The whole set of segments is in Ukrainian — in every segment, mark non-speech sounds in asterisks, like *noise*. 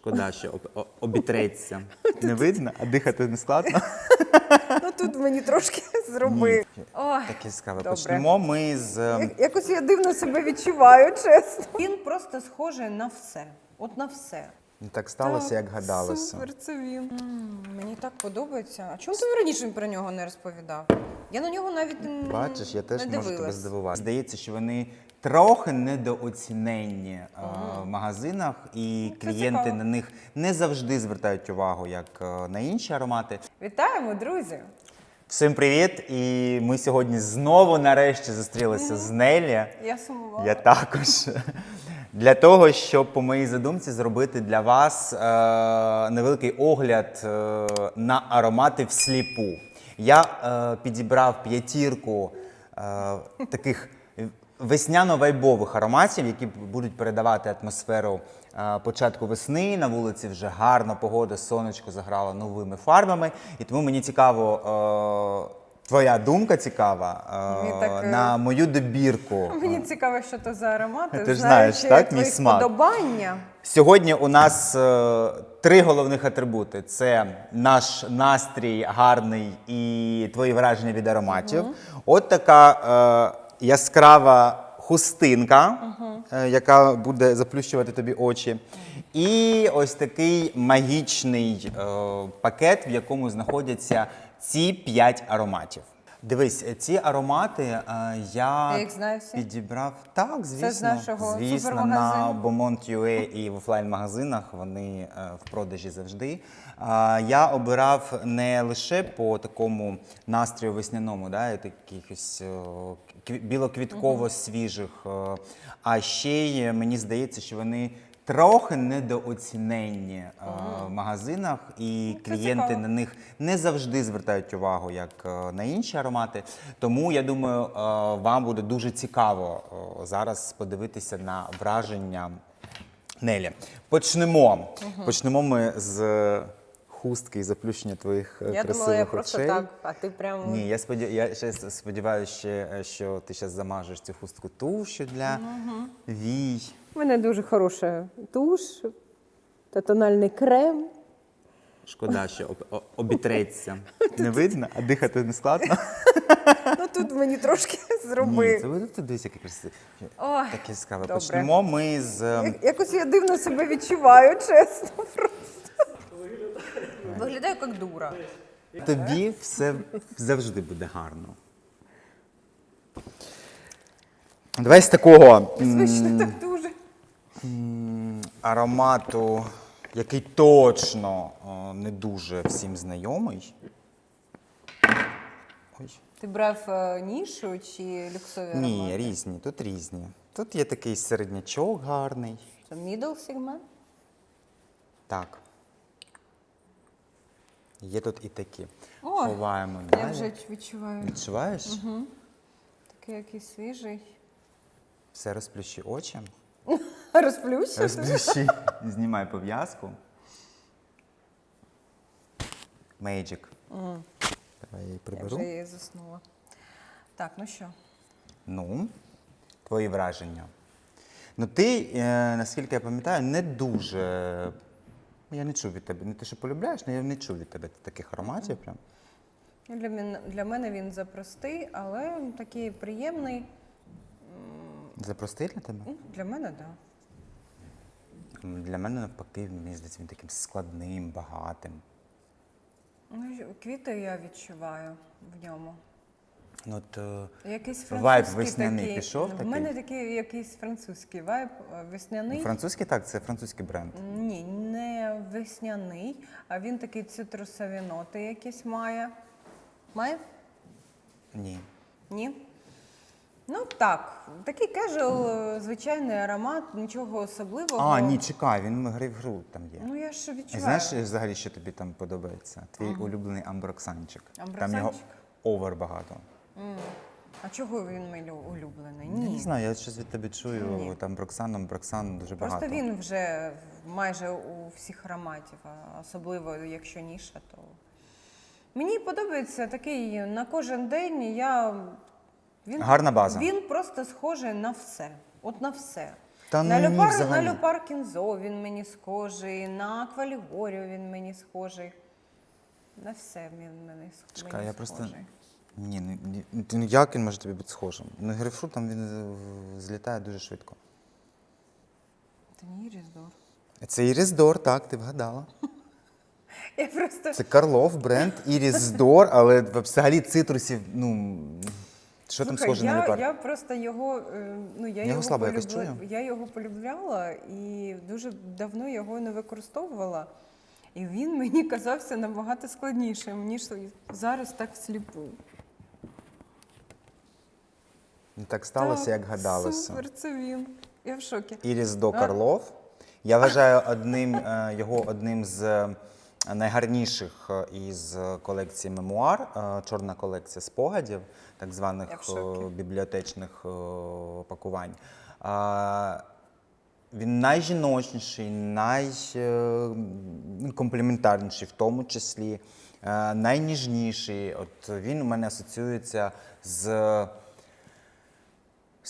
Шкода, що об- о- обітреться. Не видно, а дихати не складно. Ну тут мені трошки *laughs* зроби. Ой, Таке цікаве. добре. Почнемо ми з. е, я- якось я дивно себе відчуваю, чесно. Він просто схожий на все. От на все. Не так сталося, як гадалося. Супер, це він. Мені так подобається. А чому ти раніше про нього не розповідав? Я на нього навіть м, Бачиш, я теж не можу тебе дивилась. здивувати. Здається, що вони трохи недооціненні е, в магазинах, і це клієнти цікаво. на них не завжди звертають увагу, як е, на інші аромати. Вітаємо, друзі! Всім привіт! І ми сьогодні знову нарешті зустрілися з Нелі. Я сумувала. Я також. Для того, щоб по моїй задумці зробити для вас е, невеликий огляд е, на аромати всліпу. Я е, підібрав п'ятірку е, таких весняно-вайбових ароматів, які будуть передавати атмосферу е, початку весни. На вулиці вже гарна погода, сонечко заграло новими фарбами. І тому мені цікаво. Е, Твоя думка цікава е, так, на мою добірку. Мені цікаво, що то за аромати. Ти ж знаєш, так, мій смак. вподобання. Сьогодні у нас е, три головних атрибути: це наш настрій гарний і твої враження від ароматів. От така яскрава хустинка, е, яка буде заплющувати тобі очі. І ось такий магічний е, пакет, в якому знаходяться ці п'ять ароматів. Дивись, ці аромати е, я Ти їх знаю всі? підібрав. Так, звісно. нашого звісно, на супермагазину? Beaumont.ua і в офлайн-магазинах вони е, в продажі завжди. А, Я обирав не лише по такому настрою весняному, да, і якихось е, кві- білоквітково свіжих, е, а ще й мені здається, що вони. Трохи недооціненні е, в магазинах, і клієнти цікаво. на них не завжди звертають увагу, як е, на інші аромати. Тому я думаю, е, вам буде дуже цікаво е, зараз подивитися на враження Нелі. Почнемо. Почнемо ми з хустки і заплющення твоїх е, Я красивих думала, я просто очей. так, а ти прям. Ні, я сподів... я ще сподіваюся, е, що ти зараз замажеш цю хустку тушю для вій. У мене дуже хороша туш та тональний крем. Шкода, що об... обітреться. *laughs* Не видно, а дихати не складно. *laughs* Ну тут мені трошки зроби. Ні, це ви тут дивись, яке красиве. Таке цікаве. Почнемо ми з. е, Якось я дивно себе відчуваю, *laughs* чесно. Виглядаю як дура. Тобі все завжди буде гарно. Давай з такого Звично так дуже. аромату, який точно не дуже всім знайомий. Ой. Ти брав е, нішу чи люксові Ні, аромати? різні, тут різні. Тут є такий середнячок гарний. Це middle сегмент? Так. Є тут і такі. Ой, Ховаємо Я далі. вже відчуваю. Відчуваєш? Такий якийсь свіжий. Все розплющи очі. Розплющу. *laughs* Розплющи. *laughs* Знімай пов'язку. Magic. Давай я її Я приберу. вже її заснула. Так, ну що? Ну, твої враження. Ну, ти, е, наскільки я пам'ятаю, не дуже. Я не чув від тебе. Не те, що полюбляєш, але я не чув від тебе таких ароматів. Прям. Ну, Для мене, для мене він запростий, але такий приємний. Запростий для тебе? Ну, Для мене, так. Да. Для мене навпаки, мені здається, він таким складним, багатим. Ну, і квіти я відчуваю в ньому. Ну, от, е, Якийсь Вайб весняний такий. пішов В такий? мене такий якийсь французький вайб е, весняний. французький так, це французький бренд. Ні, не весняний, а він такий цитрусові ноти якісь має. Має? Ні. Ні? Ну так, такий кежуал, звичайний аромат, нічого особливого. А, ні, чекай, він грейпфрут там є. Ну я ж відчуваю. знаєш взагалі, що тобі там подобається? Твій улюблений амброксанчик. Там його Амброксанчик? овер багато. А чого він мій лю- улюблений? Я не знаю, я щось від тебе чую. Ні. Там Броксан, Амброксан дуже Просто він вже майже у всіх ароматів, а особливо якщо ніша, то мені подобається такий на кожен день. Я він, Гарна база. Він просто схожий на все. От на все. Та на, ну ні, люпар, взагалі. на люпар кінзо він мені схожий, на аквалігорію він мені схожий. На все він мені, сх- Чекай, я просто- Ні, ну, ні, ну як він може тобі бути схожим? Ну, грейпфрут там він е, злітає дуже швидко. Це не Іріздор. Це Іріс Дор, так, ти вгадала. *laughs* Я просто Це Карлов бренд Іріс Дор, але взагалі цитрусів, ну. Що там схоже я, на лепар? Я просто його, е, ну я його його, слабо якось чую. я його полюбляла і дуже давно його не використовувала. І він мені казався набагато складнішим, ніж зараз так всліпу. Не Так сталося, Так, як гадалося. Супер, це він. Я в шокі. Іріс До А? Карлов. Я вважаю одним, е, його одним з е, найгарніших е, із колекції мемуар, чорна колекція спогадів, так званих бібліотечних пакувань. Він найжіночніший, найкомпліментарніший в тому числі, найніжніший. От він у мене асоціюється з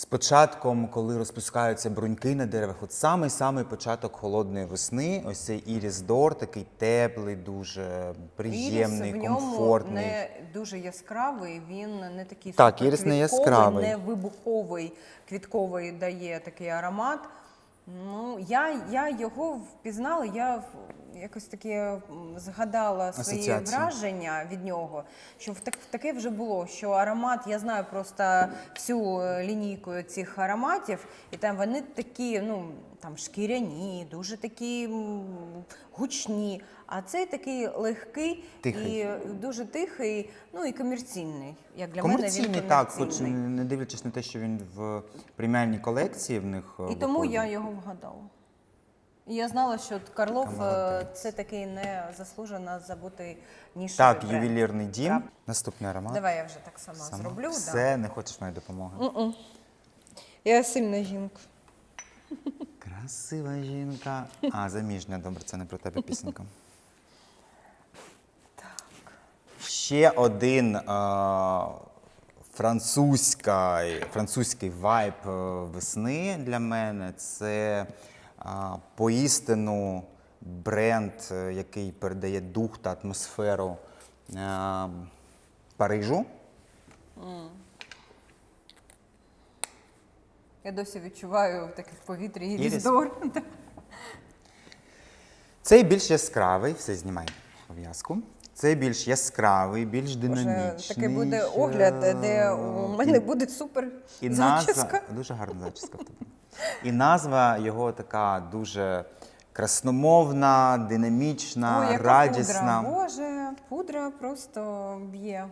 з початком, коли розпускаються бруньки на деревах, от самий-самий початок холодної весни, ось цей іріс дор, такий теплий, дуже приємний, Іріс в ньому комфортний. не дуже яскравий, він не такий Так, ірис не яскравий. не вибуховий, квітковий дає такий аромат. Ну, я, я його впізнала, я в- якось таке згадала свої Асоціації. враження від нього, що в так, таке вже було, що аромат, я знаю просто всю е, лінійку цих ароматів, і там вони такі, ну, там шкіряні, дуже такі гучні. А цей такий легкий Тихий. і дуже тихий, ну і комерційний. Як для Комерційний, мене він так, хоч не дивлячись на те, що він в преміальній колекції в них е, І тому я його вгадала. І я знала, що Карлов е, молодець. це такий не заслужено забутий нішевий Так, бренд. ювелірний дім. Так. Наступний аромат. Давай я вже так сама, Сама. зроблю. Все, не хочеш моєї допомоги. Да. Я сильна жінка. Красива жінка. А, заміжня, добре, це не про тебе пісенька. *laughs* Ще один е, французька, французький вайб е, весни для мене це поістину бренд, е, який передає дух та атмосферу е, Парижу. Я досі відчуваю в повітрі Ірис? різдор. *laughs* Цей більш яскравий, все знімай пов'язку. Цей більш яскравий, більш динамічний. такий буде огляд, де у мене буде супер І назва дуже гарна зачіска в тебе. І назва його така дуже красномовна, динамічна, Ой, яка радісна. пудра. Боже, пудра просто б'є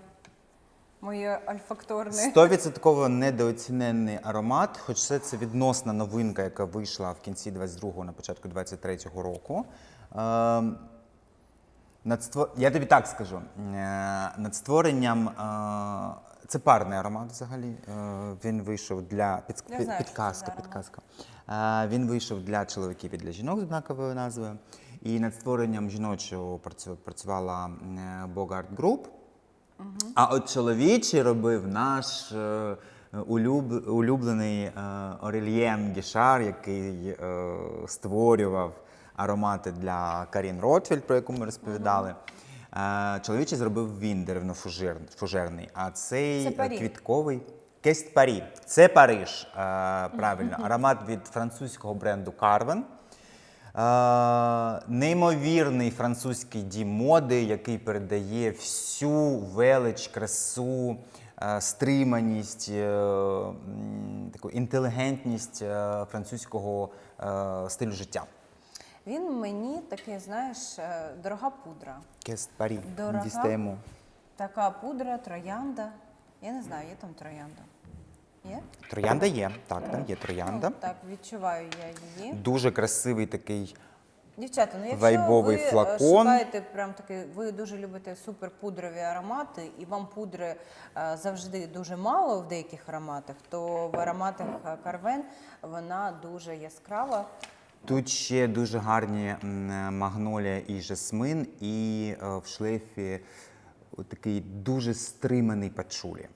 моє альфакторне. Стовідсотково недооцінений аромат, хоч все це відносна новинка, яка вийшла в кінці 22-го, на початку 23-го року. Ем, над ство... Я тобі так скажу. Е, Над створенням е, це парний аромат взагалі. Е, Він вийшов для під... Я знаю, підказка. підказка. Він вийшов для чоловіків і для жінок з однаковою назвою. І над створенням жіночого працювала Bogart Group. А от чоловічий робив наш улюб, улюблений Орельєн Гішар, який створював аромати для Карін Ротвельд, про яку ми розповідали. Е, чоловічий зробив він деревно-фужерний, а цей Це е, квітковий Кест Парі. Це Париж. Е, правильно. Аромат від французького бренду Carven. Неймовірний французький дім моди, який передає всю велич, красу, стриманість, таку інтелігентність французького стилю життя. Він мені такий, знаєш, е, дорога пудра. Кест Парі. Дорога. Така пудра, троянда. Я не знаю, є там троянда. Є? Троянда є. Так, там є троянда. Ну, так, відчуваю я її. Дуже красивий такий. Дівчата, ну якщо Вайбовий ви е, флакон. шукаєте прям такий, ви дуже любите суперпудрові аромати, і вам пудри е, завжди дуже мало в деяких ароматах, то в ароматах Carven вона дуже яскрава. Тут ще дуже гарні магнолія і жасмин, і е, в шлейфі такий дуже стриманий пачулі.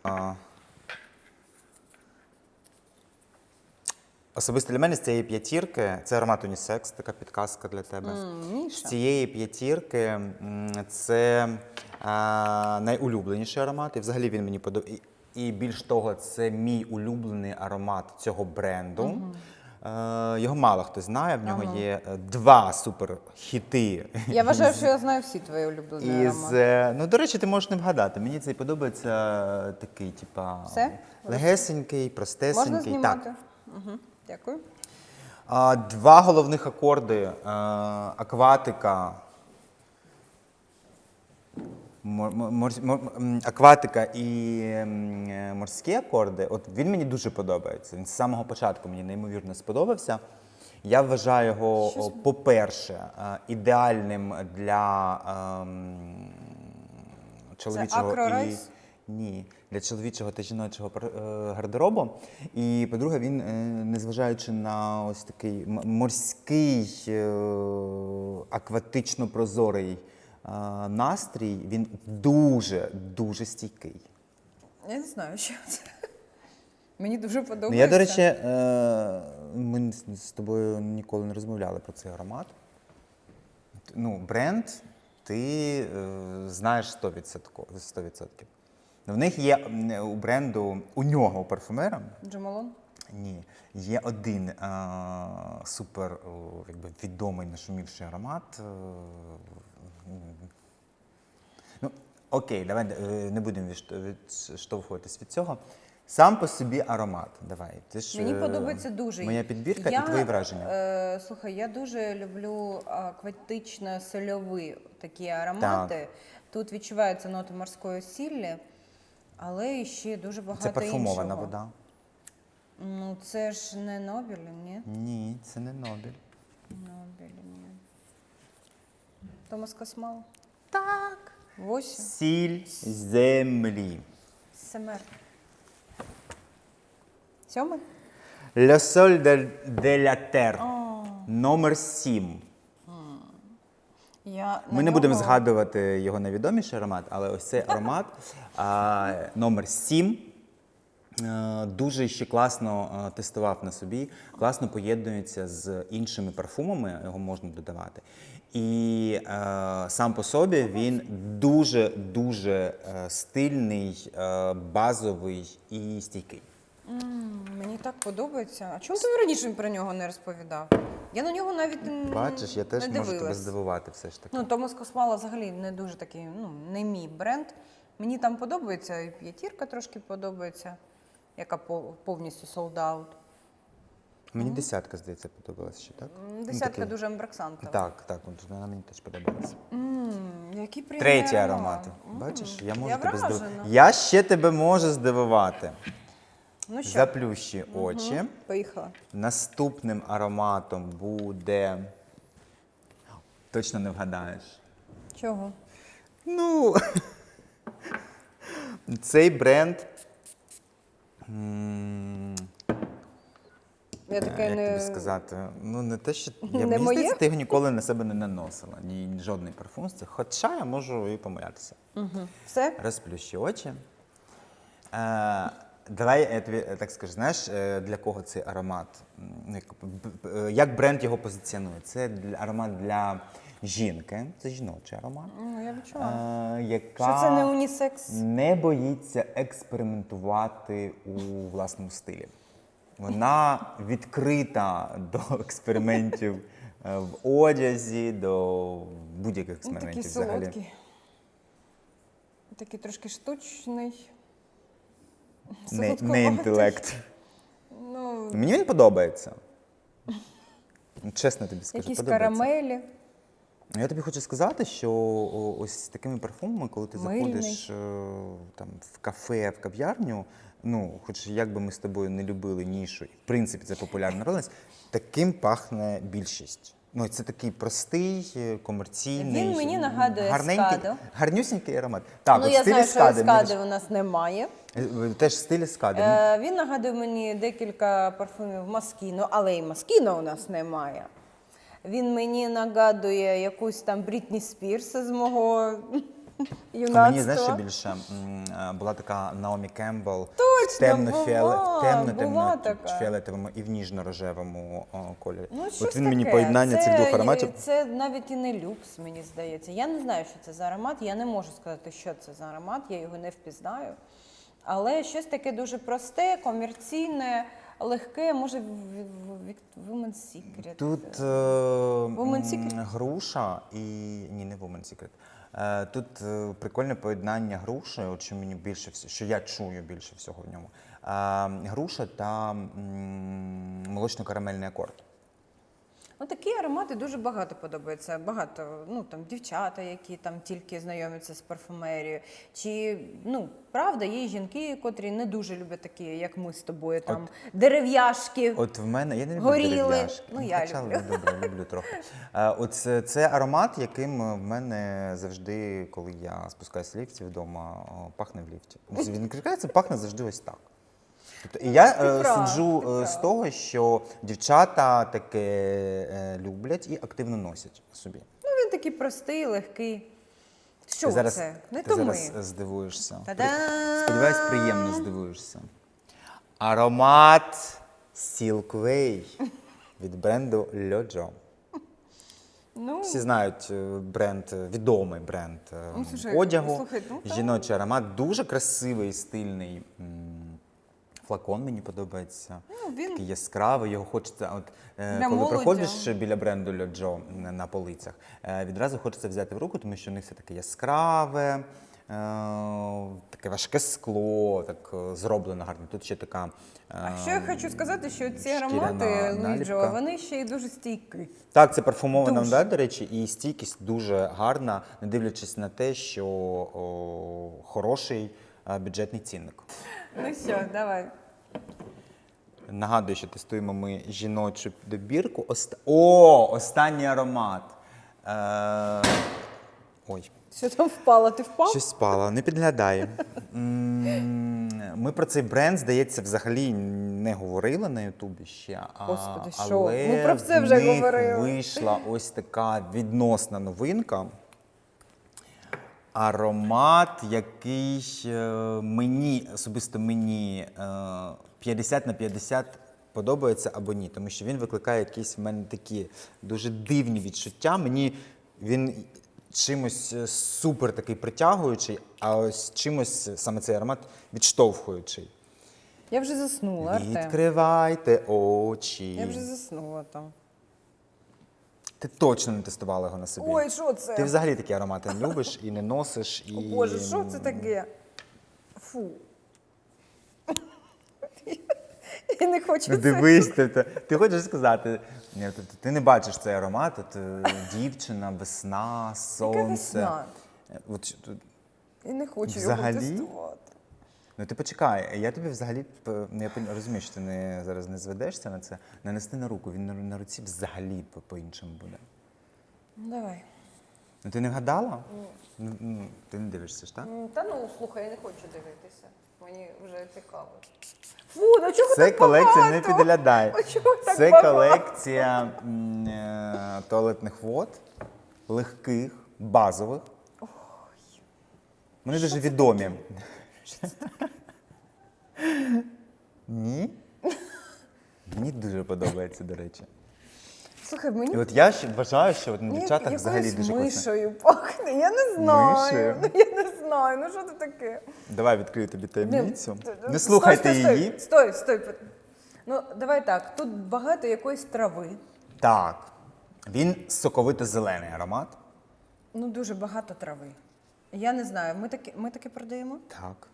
Особисто для мене з цієї п'ятірки, це аромат унісекс, така підказка для тебе. З цієї п'ятірки це а, найулюбленіший аромат, і взагалі він мені подобається. І більш того, це мій улюблений аромат цього бренду. Е, його мало хто знає, в нього є е, два суперхіти. Я вважаю, що я знаю всі твої улюблені Із, е, ну, до речі, ти можеш не вгадати. Мені цей подобається е, такий, типа, Все? легесенький, простесенький. Можна знімати? Так. Угу. Дякую. Два головних акорди е, акватика. Акватика і е, морські акорди, от він мені дуже подобається. Він з самого початку мені неймовірно сподобався. Я вважаю його, по-перше, е, ідеальним для ем, чоловічого і ні, для чоловічого та жіночого е, гардеробу. І по-друге, він, незважаючи на ось такий морський, акватично прозорий настрій, він дуже дуже стійкий. Я не знаю, що це. Мені дуже Ну, подобається. я, до речі, е, ми з- тобою ніколи не розмовляли про цей аромат. Ну, бренд ти е, знаєш 100%. 100%. В них є у бренду, у нього, у парфумера, Джамалон? ні, є один е, супер о, якби, відомий нашумівший аромат. е. Ну, окей, давай е, не будемо відштовхуватись від цього. Сам по собі аромат. Давай. Ти ж, Мені е, подобається дуже. Моя підбірка я, і твої враження. Е, слухай, я дуже люблю акватично-сольові такі аромати. Тут відчуваються ноти морської сіллі, але ще дуже багато Це парфумована іншого. вода. Ну, це ж не Нобель, ні? Ні, це не Нобель. Нобель, ні. Томас Космал? Так. Восім? Сіль землі. Семер. Сьомий? Le Sol de, de la Terre. Номер 7. Я Ми не будемо згадувати його найвідоміший аромат, але ось цей аромат а, номер 7. Е, Дуже ще класно е, тестував на собі, класно поєднується з іншими парфумами, його можна додавати. І е, сам по собі він дуже дуже е, стильний, е, базовий і стійкий. М, Мені так подобається. А чому ти раніше про нього не розповідав? Я на нього навіть м, Бачиш, я теж не можу тебе здивувати все ж таки. Ну, Томас Космала взагалі не дуже такий, ну, не мій бренд. Мені там подобається, і п'ятірка трошки подобається, яка повністю sold out. Мені десятка, здається, подобалася ще, так? Ну, Десятка такий. дуже амбраксантова. Так, так, вона мені теж подобається. М, які приємні Треті аромати. аромати. М, Бачиш, я можу я тебе здивувати. Я ще тебе можу здивувати. Ну що, Заплющи очі. поїхала. Наступним ароматом буде. Точно не вгадаєш. Чого? Ну. *laughs* Цей бренд. М, Я таке Як не... тобі сказати? Ну, не те, що я *laughs* Не мені моє? здається, ти його ніколи на себе не наносила. Ні, жодний парфум з цих. Хоча я можу і помилятися. Все? Розплющи очі. Е, давай я тобі е, так скажу, знаєш, е, для кого цей аромат? М, Як, б- б- е, як бренд його позиціонує? Це для, аромат для жінки, це жіночий аромат. Ну, я відчула. Е, яка Що це не унісекс? не боїться експериментувати у власному стилі. Вона відкрита до експериментів е, в одязі, до будь-яких Ну, такий експериментів взагалі. солодкий. Такий трошки штучний. Не, не інтелект. Ну, Мені він подобається. Чесно тобі скажу, якісь подобається. карамелі. Я тобі хочу сказати, що ось з такими парфумами, коли ти Мильний. заходиш е, там, в кафе, в кав'ярню, ну, хоч як би ми з тобою не любили нішу, і в принципі це популярна родинність, таким пахне більшість. Ну, це такий простий, е, комерційний, Він мені нагадує гарненький, Ескадо. гарнюсінький аромат. Так, ну, от я знаю, що ескади, ескади у нас немає. е, теж стиль ескади. Е, він нагадує мені декілька парфумів Маскіно, але і Маскіно у нас немає. Він мені нагадує якусь там Брітні Спірс з мого А юнацтва. Мені знаєш, що більше е, була така Наомі Кембл в темно була, темно була така. фіолетовому і в ніжно-рожевому кольорі. Ну, От він мені поєднання це, цих двох ароматів. Це навіть і не люкс, мені здається. Я не знаю, що це за аромат. Я не можу сказати, що це за аромат, я його не впізнаю. Але щось таке дуже просте, комерційне, легке, може, Women's Secret. Тут е, Woman Secret? груша і. Ні, не Woman Secret. Е, Тут е, прикольне поєднання груші, от що мені більше всього, що я чую більше всього в ньому. Е, Груша та м, молочно-карамельний акорд. Ну, такі аромати дуже багато подобаються. Багато, ну там дівчата, які там тільки знайомляться з парфумерією. Чи ну правда, є жінки, котрі не дуже люблять такі, як ми з тобою, там дерев'яшки. От в мене я не люблю Горіли. дерев'яшки. Ну, я хоча, люблю. добре, люблю трохи. От це, це аромат, яким е, в мене завжди, коли я спускаюся в ліфті вдома, о, пахне в ліфті. Він відкривається, пахне завжди ось так. Тобто, і я е, суджу е, з того, що дівчата таке е, люблять і активно носять собі. Ну він такий простий, легкий. Що ти зараз, це? Не ти то ми. зараз здивуєшся. Та-дам! Сподіваюсь, приємно здивуєшся. Аромат Silkway від бренду Льоджо. Ну, Всі знають е, бренд, е, відомий бренд е, Ну, слушай, одягу. слухай, ну. Жіночий аромат, дуже красивий, стильний. м, Флакон мені подобається. Ну, він- Такий яскравий, його хочеться. От, е, коли молоді. проходиш біля бренду Льоджо на полицях, е, відразу хочеться взяти в руку, тому що у них все таке яскраве, е, таке важке скло, так е, зроблено гарно. Тут ще така. а що я хочу сказати, що ці аромати Луї наліпка. Джо, вони ще й дуже стійкі. Так, це парфумована, Дуже. да, до речі, і стійкість дуже гарна, не дивлячись на те, що о, хороший е, бюджетний цінник. Ну що, давай. Нагадую, що тестуємо ми жіночу добірку. Оста... О, останній аромат. Е... Ой, Що там впало? Ти впав? щось спало, не підглядає. Ми про цей бренд, здається, взагалі не говорили на Ютубі ще. а- Господи, що? Але Ми про це в вже них говорили. Вийшла ось така відносна новинка. Аромат, який е, мені, особисто мені е, 50 на 50 подобається або ні, тому що він викликає якісь в мене такі дуже дивні відчуття. Мені він чимось е, супер такий притягуючий, а ось чимось е, саме цей аромат відштовхуючий. Я вже заснула, Артем. Відкривайте очі. Я вже заснула там. Ти точно не тестувала його на собі. Ой, що це? Ти взагалі такі аромати не любиш і не носиш. І... О, Боже, що це таке? Фу. *laughs* Я не хочу Ну це. дивись, тобто, ти хочеш сказати, ні, тобто, ти не бачиш цей аромат, от, е, дівчина, весна, сонце. весна? Е, От, тут- Я не хочу Взагалі? його тестувати. Ну ти почекай, я тобі взагалі ну, я розумію, що ти не, зараз не зведешся на це. Нанести на руку, він на, на руці взагалі по- по-іншому буде. Ну, давай. Ну ти не гадала? Ну, ну, ти не дивишся ж, так? М, Та ну, слухай, я не хочу дивитися. Мені вже цікаво. Фу, ну чого Це так колекція не багато? підглядай. *laughs* А чого так Це багато? колекція м, е, туалетних вод, легких, базових. Вони дуже відомі. Ні? Мені дуже подобається, до речі. Слухай, мені І от я ще вважаю, що от на дівчатах взагалі дуже класно. мишою пахне. Я не знаю. Мишею? Ну я не знаю. Ну що це таке? Давай відкрию тобі таємницю. Ні, Не слухайте стой, її. Стой, стой. стой. Ну, давай так. Тут багато якоїсь трави. Так. Він соковито-зелений аромат. Ну, дуже багато трави. Я не знаю, ми таке, ми таке продаємо? Так.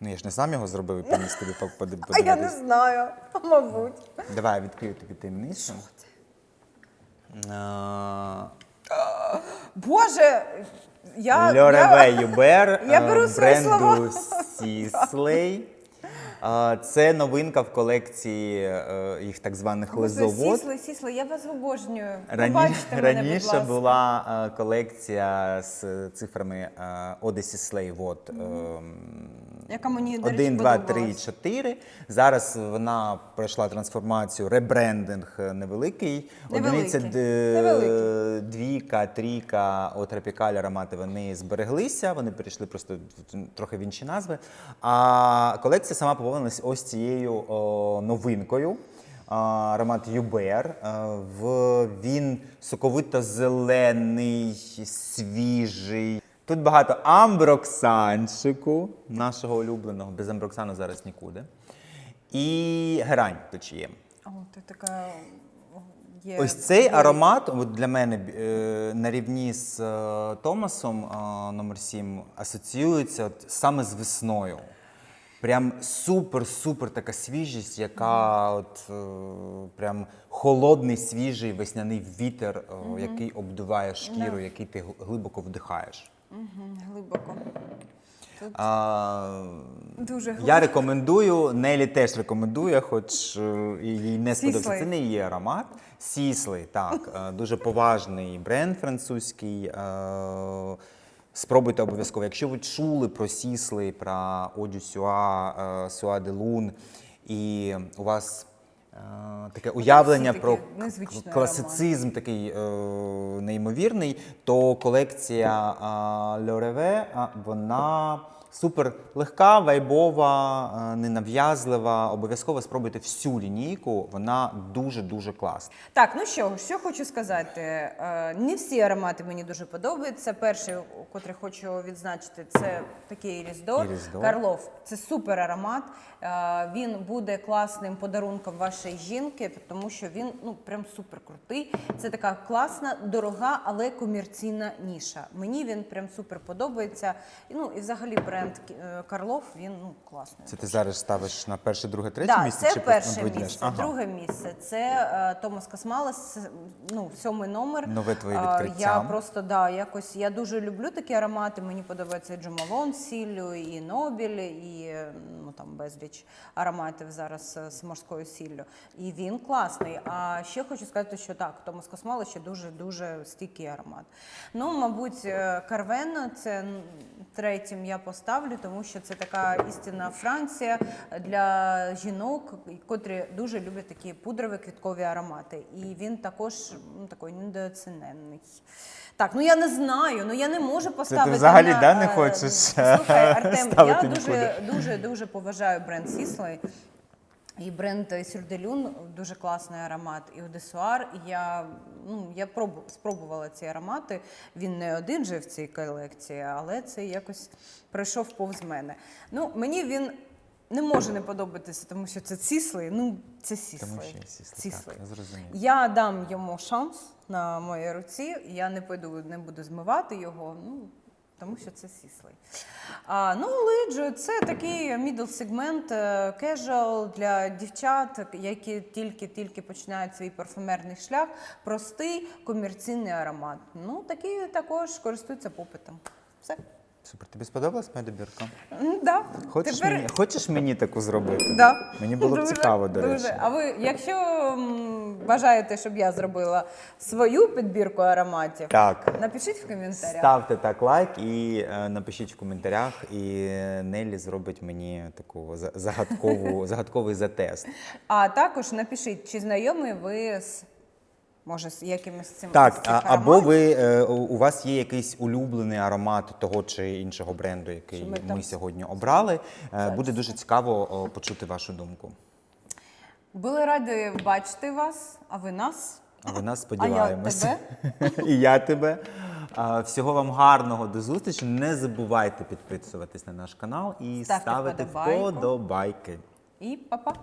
Ну, я ж не сам його зробив і *laughs* приніс тобі по- поди- А я не подивитись. знаю, *laughs* мабуть. Давай відкрию тобі таємницю. А, Боже! Я, Льореве я, Юбер *laughs* я е, беру свої бренду слова. Сіслей. А, Це новинка в колекції е, їх так званих лизовод. Сісли, сісли, я вас обожнюю. Рані... Побачте мене, будь Раніше ласка. була е, колекція з цифрами е, Odyssey Slay Вод. Яка мені, до речі, 1, 2, 3, 4. Зараз вона пройшла трансформацію, ребрендинг невеликий. Невеликий. Одиниця Невеликий. двійка, трійка, о, тропікаль аромати вони збереглися, вони перейшли просто трохи в інші назви. А колекція сама поповнилась ось цією о, новинкою. Аромат Юбер. Е, він соковито-зелений, свіжий. Тут багато амброксанчику, нашого улюбленого, без амброксану зараз нікуди. І герань є. О, ти така є. Ось цей аромат от для мене е, на рівні з е, Томасом е, номер 7 асоціюється от саме з весною. Прям супер-супер така свіжість, яка от е, прям холодний, свіжий весняний вітер, е, який обдуває шкіру, який ти глибоко вдихаєш. Глибоко. А, Дуже глибоко. я рекомендую, Нелі теж рекомендує, хоч е, їй не сподобається. Це не її аромат. Сіслей, так, е, дуже поважний бренд французький. е, Спробуйте обов'язково. Якщо ви чули про Сіслей, про Одю Сюа, де Лун, і у вас таке уявлення про класицизм такий е, неймовірний, то колекція е, Льореве, вона супер легка, вайбова, е, ненав'язлива. Обов'язково спробуйте всю лінійку, вона дуже-дуже класна. Так, ну що, що хочу сказати. Е, Не всі аромати мені дуже подобаються. Перший, котрий хочу відзначити, це такий Ірісдор. Ірісдор. Карлов. Це супер аромат. Е, Він буде класним подарунком вашої жінки, тому що він ну прям супер крутий. Це така класна, дорога, але комерційна ніша. Мені він прям супер подобається. Ну і взагалі бренд е, Карлов він ну класний. Це ти зараз ставиш на перше, друге, третє Да, місце? це чи перше місце. Ага. Друге місце це е, Томас Космалес, ну, сьомий номер. Нове твоє Е, відкриття. Я просто да, якось я дуже люблю такі аромати. Мені подобається і Джомалон з сіллю, і Нобіль, і ну там безліч ароматів зараз е, з морською сіллю. І він класний. А ще хочу сказати, що так, Томас Космалес ще дуже дуже стійкий аромат. Ну, мабуть, Карвен це третім я поставлю, тому що це така істинна Франція для жінок, котрі дуже люблять такі пудрові квіткові аромати. І він також ну, такий недооцінений. Так, ну я не знаю, ну я не можу поставити. взагалі, на, да, не е, хочеш, Слухай, *laughs* Артем, ставити я дуже, дуже, дуже поважаю бренд Сіслей. І бренд Сюрделюн дуже класний аромат. І Одесуар. Я, ну, я пробу, спробувала ці аромати. Він не один же в цій колекції, але це якось пройшов повз мене. Ну, мені він не може не подобатися, тому що це Сісли. Ну, це Сісли. Тому що є Сіслей, так, я зрозумів. Я дам йому шанс на моїй руці. Я не пойду, не буду змивати його. Ну, тому що це сіслий. А, ну, лиджо це такий middle сегмент casual для дівчат, які тільки-тільки починають свій парфумерний шлях. Простий комерційний аромат. Ну, такі також користуються попитом. Все. Супер, тобі сподобалась моя добірка? Да. Хочеш, Тепер... мені, хочеш мені таку зробити? Да. Мені було б Дуже, цікаво, до дуже. речі. А ви, якщо м, бажаєте, щоб я зробила свою підбірку ароматів, Так. напишіть в коментарях. Ставте так лайк і е, напишіть в коментарях, і Нелі зробить мені таку за- загадкову, загадковий затест. А також напишіть, чи знайомі ви з може з якимось цим Так, а, або ви е, у вас є якийсь улюблений аромат того чи іншого бренду, який ми, ми сьогодні обрали. Е, Буде дуже цікаво о, почути вашу думку. були раді бачити вас, а ви нас. А ви нас сподіваємося. *laughs* І я тебе. Всього вам гарного до зустрічі. Не забувайте підписуватись на наш канал і Ставте ставити вподобайки. І па-па.